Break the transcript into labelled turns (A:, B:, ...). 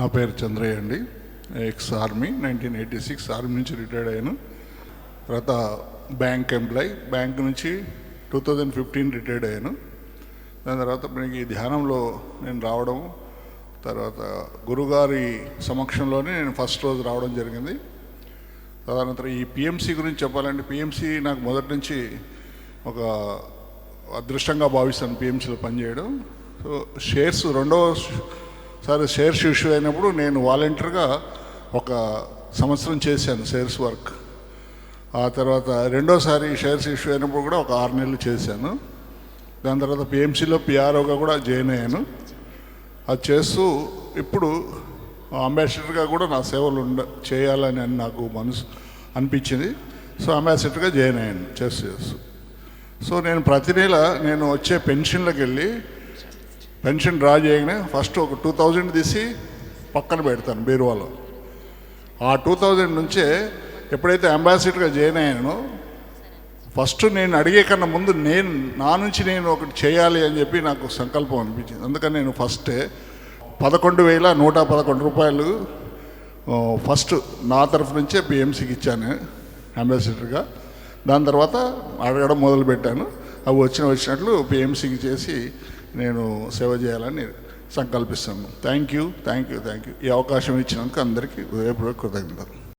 A: నా పేరు చంద్రయ్య అండి. Ex army nineteen eighty six army నుంచి రిటైర్డ్ అయ్యాను. తర్వాత బ్యాంక్ ఎంప్లాయ్ బ్యాంక్ నుంచి టూ థౌజండ్ ఫిఫ్టీన్ రిటైర్డ్ అయ్యాను. దాని తర్వాత మనకి ధ్యానంలో నేను రావడం తర్వాత గురుగారి సమక్షంలోనే నేను ఫస్ట్ రోజు రావడం జరిగింది. తదనంతరం ఈ పిఎంసి గురించి చెప్పాలంటే పిఎంసి నాకు మొదటి నుంచి ఒక అదృష్టంగా భావిస్తాను పిఎంసీలో పనిచేయడం. సో షేర్స్ రెండవ సరే షేర్స్ ఇష్యూ అయినప్పుడు నేను వాలంటీర్గా ఒక సంవత్సరం చేశాను షేర్స్ వర్క్ ఆ తర్వాత రెండోసారి షేర్స్ ఇష్యూ అయినప్పుడు కూడా ఒక ఆరు నెలలు చేశాను. దాని తర్వాత పిఎంసీలో పిఆర్ఓగా కూడా జాయిన్ అయ్యాను. అది చేస్తూ ఇప్పుడు అంబాసిడర్గా కూడా నా సేవలు ఉండ చేయాలని అని నాకు మనసు అనిపించింది. సో అంబాసిడర్గా జాయిన్ అయ్యాను చేస్తూ చేస్తూ. సో నేను ప్రతి నెల నేను వచ్చే పెన్షన్లకు వెళ్ళి పెన్షన్ డ్రా చేయగానే ఫస్ట్ ఒక టూ థౌజండ్ తీసి పక్కన పెడతాను బీరువాలో. ఆ టూ థౌజండ్ నుంచే ఎప్పుడైతే అంబాసిడర్గా జాయిన్ అయ్యానో ఫస్ట్ నేను అడిగే కన్నా ముందు నేను నా నుంచి నేను ఒకటి చేయాలి అని చెప్పి నాకు సంకల్పం అనిపించింది. అందుకని నేను ఫస్టే పదకొండు వేల నూట పదకొండు రూపాయలు ఫస్ట్ నా తరఫు నుంచే పిఎంసీకి ఇచ్చాను అంబాసిడర్గా. దాని తర్వాత అడగడం మొదలుపెట్టాను. అవి వచ్చిన వచ్చినట్లు పిఎంసీకి చేసి నేను సేవ చేయాలని సంకల్పిస్తున్నాను thank you thank you thank you ఈ అవకాశం ఇచ్చినందుకు అందరికీ హృదయపూర్వక కృతజ్ఞతలు.